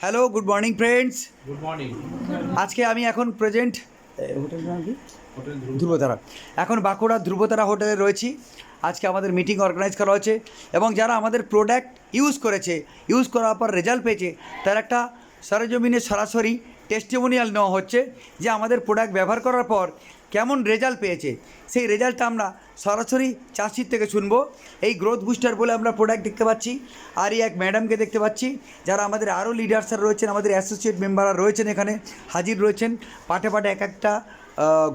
Hello good morning friends good morning আজকে আমি এখন প্রেজেন্ট হোটেল নাম কি? ধ্রুবতারা। এখন বাঁকুড়া ধ্রুবতারা হোটেলে রয়েছি। আজকে আমাদের মিটিং অর্গানাইজ করা হয়েছে এবং যারা আমাদের প্রোডাক্ট ইউজ করেছে ইউজ করার পর রেজাল্ট পেয়েছে তার একটা সরজমিনে সরাসরি টেস্টিমোনিয়াল নেওয়া হচ্ছে যে আমাদের প্রোডাক্ট ব্যবহার করার পর কেমন রেজাল্ট পেয়েছে। সেই রেজাল্টটা আমরা সরাসরি চাষির থেকে শুনব। এই গ্রোথ বুস্টার বলে আমরা প্রোডাক্ট দেখতে পাচ্ছি। আর এই এক ম্যাডামকে দেখতে পাচ্ছি, যারা আমাদের আরও লিডার্সরা রয়েছেন, আমাদের অ্যাসোসিয়েট মেম্বাররা রয়েছেন এখানে, হাজির রয়েছেন। পাটে পাটে এক একটা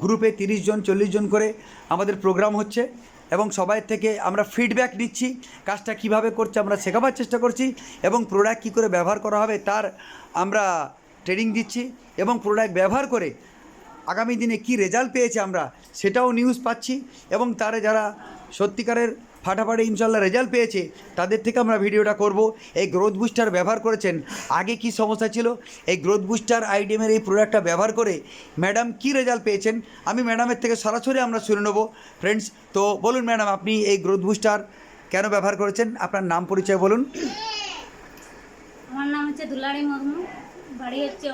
গ্রুপে তিরিশ জন, চল্লিশ জন করে আমাদের প্রোগ্রাম হচ্ছে। এবং সবাই থেকে আমরা ফিডব্যাক নিচ্ছি, কাজটা কীভাবে করছে আমরা শেখাবার চেষ্টা করছি এবং প্রোডাক্ট কী করে ব্যবহার করা হবে তার আমরা ট্রেনিং দিচ্ছি এবং প্রোডাক্ট ব্যবহার করে আগামী দিনে কি রেজাল্ট পেয়েছে আমরা সেটাও নিউজ পাচ্ছি এবং তারা যারা সত্যিকারের ফাটাফাটি ইনশাল্লাহ রেজাল্ট পেয়েছে, তাদের থেকে আমরা ভিডিওটা করব। এই গ্রোথ বুস্টার ব্যবহার করেছেন, আগে কি সমস্যা ছিল? এই গ্রোথ বুস্টার আইটেমের এই প্রোডাক্টটা ব্যবহার করে ম্যাডাম কি রেজাল্ট পেয়েছেন? আমি ম্যাডামের থেকে সরাসরি আমরা শুনে নেব। ফ্রেন্ডস তো বলুন ম্যাডাম আপনি এই গ্রোথ বুস্টার কেন ব্যবহার করেছেন? আপনার নাম পরিচয় বলুন। হচ্ছে দুলাড়ি মুর্মু বাড়ি হচ্ছে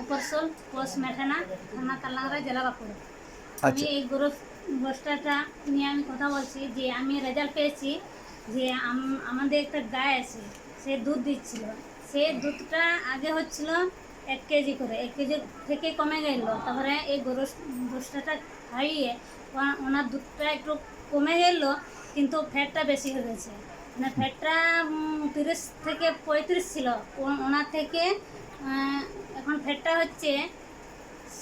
উপরসোল পোস্ট মেঠানা থানা কালাংরা জেলা বাঁকুড়া আমি এই গ্রুপ বস্তাটা নিয়ে আমি কথা বলছি যে আমি রেজাল্ট পেয়েছি যে আম- আমাদের একটা গায়ে আছে সে দুধ দিচ্ছিল সে দুধটা আগে হচ্ছিল এক কেজি করে এক কেজি থেকে কমে গেল তারপরে এই গরু বস্তাটা খাইয়ে ওনা- ওনার দুধটা একটু কমে গেল কিন্তু ফ্যাটটা বেশি হয়ে গেছে মানে ফ্যাটটা তিরিশ থেকে পঁয়ত্রিশ ছিল। ওনার থেকে এখন ফ্যাটটা হচ্ছে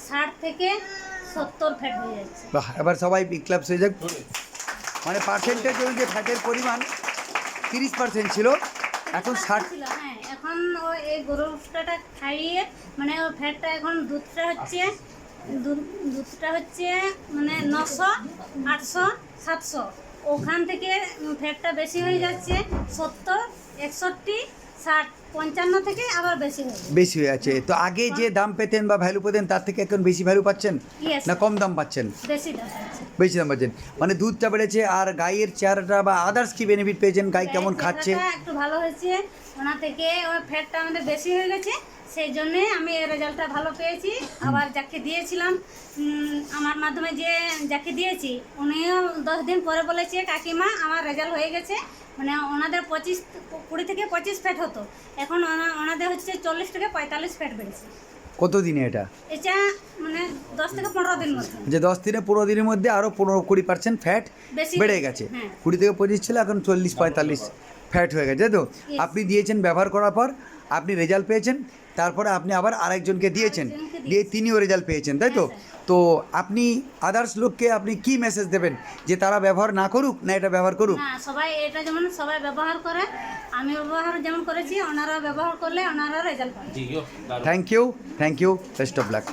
ষাট থেকে সত্তর ফ্যাট হয়ে যাচ্ছে। বাহ এবার সবাই ক্লাব হয়ে যাক। মানে পার্সেন্টেজ অনুযায়ী ফ্যাটের পরিমাণ তিরিশ পার্সেন্ট ছিল। এখন ষাট ছিল হ্যাঁ। এখন ও এই গরুটাটা খাইয়ে মানে ও ফ্যাটটা এখন দুধটা হচ্ছে দুধ- দুধটা হচ্ছে মানে নশো আটশো সাতশো। ওখান থেকে ফ্যাটটা বেশি হয়ে যাচ্ছে সত্তর একষট্টি ষাট পঞ্চান্ন থেকে আবার বেশি হয়ে বেশি হয়ে আছে তো আগে যে দাম পেতেন বা ভ্যালু পেতেন তার থেকে এখন বেশি ভ্যালু পাচ্ছেন? না কম দাম পাচ্ছেন? বেশি দেখাচ্ছে বেশি দাম পাচ্ছেন। মানে দুধটা বেড়েছে আর গাইয়ের চেহারাটা বা আদার্স কি বেনিফিট পেয়েছেন? গাই কেমন খাচ্ছে? একটু ভালো হয়েছে। ওনা থেকে ওর ফ্যাটটা আমাদের বেশি হয়ে গেছে। সেই জন্যে আমি এই রেজাল্টটা ভালো পেয়েছি। আবার যাকে দিয়েছিলাম মাধ্যমে যে যাকে দিয়েছি উনিও দশ দিন পরে বলেছে কাকিমা আমার রেজাল্ট হয়ে গেছে। মানে ওনাদের পঁচিশ কুড়ি থেকে পঁচিশ ফ্যাট হতো। এখন ওনাদের হচ্ছে চল্লিশ থেকে পঁয়তাল্লিশ ফ্যাট বেড়েছে। কত দিনে এটা? এটা মানে দশ থেকে পনেরো দিন মধ্যে। যে দশ দিনে পনেরো দিনের মধ্যে আরও পনেরো কুড়ি পার্সেন্ট ফ্যাট বেশি বেড়ে গেছে। হ্যাঁ। কুড়ি থেকে পঁচিশ ছিল এখন চল্লিশ পঁয়তাল্লিশ ফ্যাট হয়ে গেছে। তাই তো? আপনি দিয়েছেন ব্যবহার করার পর আপনি রেজাল্ট পেয়েছেন তারপরে আপনি আবার আরেকজনকে দিয়েছেন দিয়ে তিনিও রেজাল্ট পেয়েছেন তাই তো? হ্যাঁ, তো আপনি আদার্স লোককে আপনি কি মেসেজ দেবেন? যে তারা ব্যবহার না করুক না এটা ব্যবহার করুক? না সবাই এটা যেমন সবাই ব্যবহার করে আমি ব্যবহার যেমন করেছি ওনারা ব্যবহার করলে ওনারা রেজাল্ট পাবে। Thank you thank you best of luck